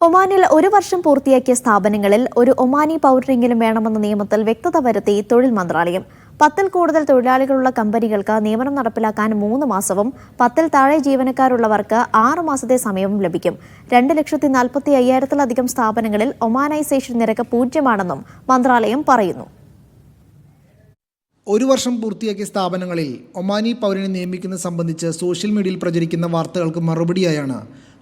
ഒമാനിൽ ഒരു വർഷം പൂർത്തിയാക്കിയ സ്ഥാപനങ്ങളിൽ ഒരു ഒമാനി പൗരനെങ്കിലും വേണമെന്ന നിയമത്തിൽ വ്യക്തത വരുത്തി തൊഴിൽ മന്ത്രാലയം. പത്തിൽ കൂടുതൽ തൊഴിലാളികളുള്ള കമ്പനികൾക്ക് നിയമനം നടപ്പിലാക്കാൻ മൂന്ന് മാസവും പത്തിൽ താഴെ ജീവനക്കാരുള്ളവർക്ക് ആറ് മാസത്തെ സമയവും ലഭിക്കും. രണ്ട് ലക്ഷത്തി നാൽപ്പത്തി അയ്യായിരത്തിലധികം സ്ഥാപനങ്ങളിൽ ഒമാനൈസേഷൻ നിരക്ക് പൂജ്യമാണെന്നും മന്ത്രാലയം പറയുന്നു. ഒരു വർഷം പൂർത്തിയാക്കിയ സ്ഥാപനങ്ങളിൽ ഒമാനി പൗരനെ നിയമിക്കുന്നത് സംബന്ധിച്ച് സോഷ്യൽ മീഡിയയിൽ പ്രചരിക്കുന്ന വാർത്തകൾക്ക് മറുപടിയായാണ്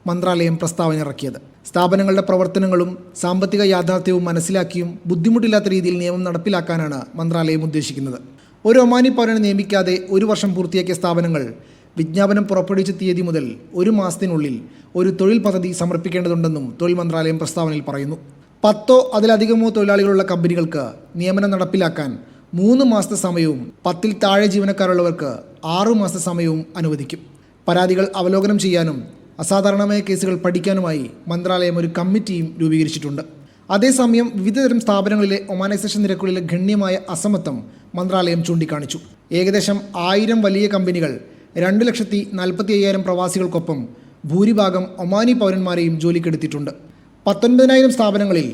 മന്ത്രാലയം പ്രസ്താവന ഇറക്കിയത് സ്ഥാപനങ്ങളുടെ പ്രവർത്തനങ്ങളും സാമ്പത്തിക യാഥാർത്ഥ്യവും മനസ്സിലാക്കിയും ബുദ്ധിമുട്ടില്ലാത്ത രീതിയിൽ നിയമം നടപ്പിലാക്കാനാണ് മന്ത്രാലയം ഉദ്ദേശിക്കുന്നത്. ഒരു ഒമാനി പൗരനെ നിയമിക്കാതെ ഒരു വർഷം പൂർത്തിയാക്കിയ സ്ഥാപനങ്ങൾ വിജ്ഞാപനം പുറപ്പെടുവിച്ച തീയതി മുതൽ ഒരു മാസത്തിനുള്ളിൽ ഒരു തൊഴിൽ പദ്ധതി സമർപ്പിക്കേണ്ടതുണ്ടെന്നും തൊഴിൽ മന്ത്രാലയം പ്രസ്താവനയിൽ പറയുന്നു. പത്തോ അതിലധികമോ തൊഴിലാളികളുള്ള കമ്പനികൾക്ക് നിയമനം നടപ്പിലാക്കാൻ മൂന്ന് മാസത്തെ സമയവും പത്തിൽ താഴെ ജീവനക്കാരുള്ളവർക്ക് ആറു മാസത്തെ സമയവും അനുവദിക്കും. പരാതികൾ അവലോകനം ചെയ്യാനും അസാധാരണമായ കേസുകൾ പഠിക്കാനുമായി മന്ത്രാലയം ഒരു കമ്മിറ്റിയും രൂപീകരിച്ചിട്ടുണ്ട്. അതേസമയം വിവിധതരം സ്ഥാപനങ്ങളിലെ ഒമാനൈസേഷൻ നിരക്കുകളിലെ ഗണ്യമായ അസമത്വം മന്ത്രാലയം ചൂണ്ടിക്കാണിച്ചു. ഏകദേശം ആയിരം വലിയ കമ്പനികൾ രണ്ട് ലക്ഷത്തി നാൽപ്പത്തി അയ്യായിരം പ്രവാസികൾക്കൊപ്പം ഭൂരിഭാഗം ഒമാനി പൗരന്മാരെയും ജോലിക്കെടുത്തിട്ടുണ്ട്. പത്തൊൻപതിനായിരം സ്ഥാപനങ്ങളിൽ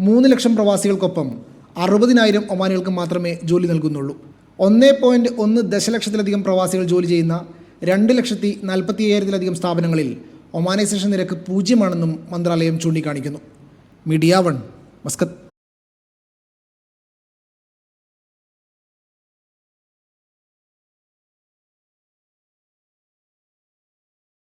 മൂന്ന് ലക്ഷം പ്രവാസികൾക്കൊപ്പം അറുപതിനായിരം ഒമാനികൾക്ക് മാത്രമേ ജോലി നൽകുന്നുള്ളൂ. ഒന്നേ പോയിന്റ് ഒന്ന് ദശലക്ഷത്തിലധികം പ്രവാസികൾ ജോലി ചെയ്യുന്ന രണ്ട് ലക്ഷത്തി നാൽപ്പത്തി അയ്യായിരത്തിലധികം സ്ഥാപനങ്ങളിൽ ഒമാനൈസേഷൻ നിരക്ക് പൂജ്യമാണെന്നും മന്ത്രാലയം ചൂണ്ടിക്കാണിക്കുന്നു. Media one Muscat.